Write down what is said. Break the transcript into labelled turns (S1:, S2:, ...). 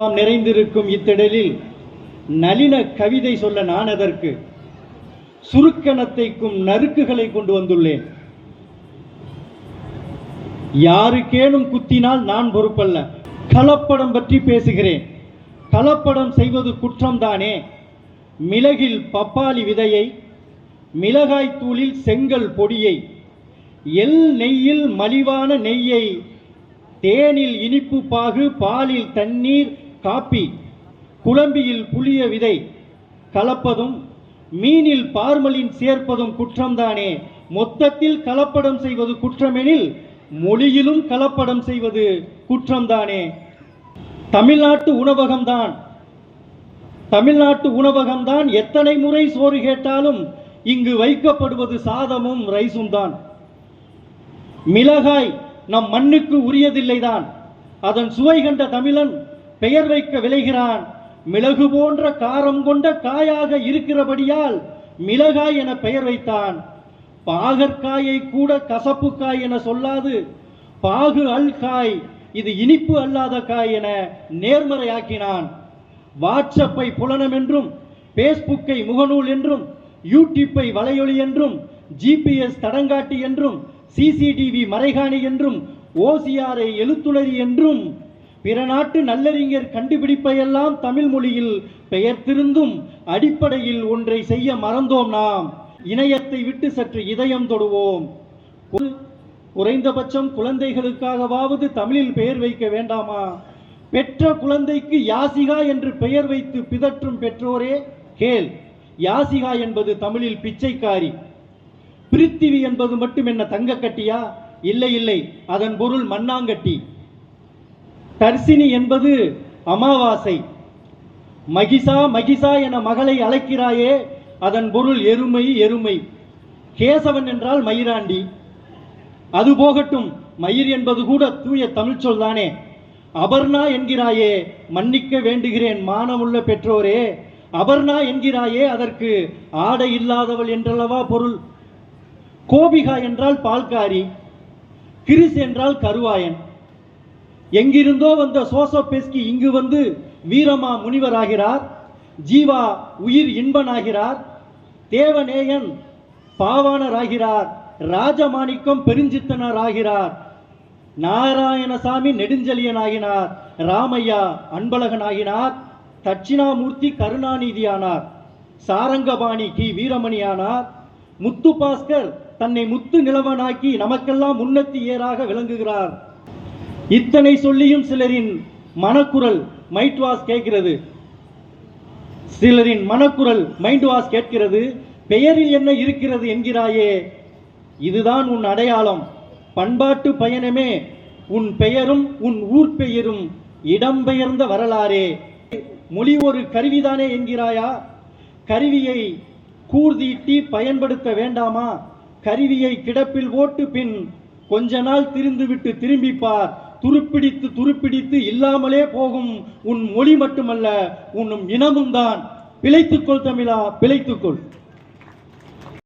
S1: நாம் நிறைந்திருக்கும் இத்திடலில் நளின கவிதை சொல்ல நான் அதற்கு சுருக்கணத்தைக்கும் நறுக்குகளை கொண்டு வந்துள்ளேன். யாருக்கேனும் குத்தினால் நான் பொறுப்பல்ல. கலப்படம் பற்றி பேசுகிறேன். கலப்படம் செய்வது குற்றம்தானே? மிளகில் பப்பாளி விதையை மிளகாய் தூளில் செங்கல் பொடியை எள் நெய்யில் மலிவான நெய்யை தேனில் இனிப்பு பாகு பாலில் தண்ணீர் காப்பி குழம்பியில் புளிய விதை கலப்பதும் மீனில் பார்மலின் சேர்ப்பதும் குற்றம்தானே? மொத்தத்தில் கலப்படம் செய்வது குற்றமெனில் மொழியிலும் கலப்படம் செய்வது குற்றம்தானே? தமிழ்நாட்டு உணவகம்தான். தமிழ்நாட்டு உணவகம்தான் எத்தனை முறை சோறு கேட்டாலும் இங்கு வைக்கப்படுவது சாதமும் ரைஸும் தான் மிளகாய் நம் மண்ணுக்கு உரியதில்லைதான். அதன் சுவை கண்ட தமிழன் பெயர் வைக்க விளைகிறான். மிளகு போன்ற காரம் கொண்ட காயாக இருக்கிறபடியால் மிளகாய் என பெயர் வைத்தான். பாகற்காயை கூட கசப்பு காய் என சொல்லாது. பாகு அல் காய் இது இனிப்பு அல்லாத காய் என நேர்மறையாக்கினான். வாட்ஸ்அப்பை புலனம் என்றும் பேஸ்புக்கை முகநூல் என்றும் யூடியூப்பை வலையொலி என்றும் ஜிபிஎஸ் தடங்காட்டி என்றும் சிசிடிவி மறைகாணி என்றும் ஓசிஆரை எழுத்துணரி என்றும் பிற நாட்டு நல்லறிஞர் கண்டுபிடிப்பையெல்லாம் தமிழ் மொழியில் பெயர்த்திருந்தும் அடிப்படையில் ஒன்றை செய்ய மறந்தோம் நாம். இணையத்தை விட்டு சற்று இதயம் தொடுவோம். குறைந்தபட்சம் குழந்தைகளுக்காகவாவது தமிழில் பெயர் வைக்க வேண்டாமா? பெற்ற குழந்தைக்கு யாசிகா என்று பெயர் வைத்து பிதற்றும் பெற்றோரே கேள். யாசிகா என்பது தமிழில் பிச்சைக்காரி. பிரித்திவி என்பது மட்டும் என்ன தங்கக்கட்டியா? இல்லை இல்லை. அதன் பொருள் மண்ணாங்கட்டி. தர்சினி என்பது அமாவாசை. மகிசா மகிசா என மகளை அழைக்கிறாயே அதன் பொருள் எருமை எருமை. கேசவன் என்றால் மயிராண்டி. அது போகட்டும் மயிர் என்பது கூட தூய தமிழ் சொல்தானே அபர்ணா என்கிறாயே மன்னிக்க வேண்டுகிறேன் மானமுள்ள பெற்றோரே. அபர்ணா என்கிறாயே அதற்கு ஆடை இல்லாதவள் என்றல்லவா பொருள். கோபிகா என்றால் பால்காரி. கிரிஸ் என்றால் கருவாயன். எங்கிருந்தோ வந்த சோசோபெஸ்கி இங்கு வந்து வீரமா முனிவராகிறார் ஜீவா உயிர் இன்பனாகிறார் தேவநேயன் பாவாணராகிறார் ராஜமாணிக்கம் பெருஞ்சித்தனராகிறார் நாராயணசாமி நெடுஞ்செழியனாகினார் ராமையா அன்பழகனாகினார் தட்சிணாமூர்த்தி கருணாநிதியானார் சாரங்கபாணி கி. வீரமணியானார் முத்து பாஸ்கர் தன்னை முத்து நிலவனாக்கி நமக்கெல்லாம் முன்னத்தி ஏறாக விளங்குகிறார். இத்தனை சொல்லியும் சிலரின் மனக்குரல் மைட் வாஸ் கேட்கிறது. சிலரின் மனக்குரல் மைண்ட் வாஸ் கேட்கிறது. பெயரில் என்ன இருக்கிறது என்கிறாயே. இதுதான் உன் அடையாளம். பண்பாட்டு பயணமே. உன் பெயரும் உன் ஊர் பெயரும் இடம்பெயர்ந்த வரலாறே. மொழி ஒரு கருவிதானே என்கிறாயா? கருவியை கூர்தீட்டி பயன்படுத்த வேண்டாமா? கருவியை கிடப்பில் ஓட்டு பின் கொஞ்ச நாள் திரிந்துவிட்டு திரும்பி பார் துருப்பிடித்து துருப்பிடித்து இல்லாமலே போகும் உன் மொழி மட்டுமல்ல உன் இனமும் தான். பிழைத்துக்கொள் தமிழா பிழைத்துக்கொள்.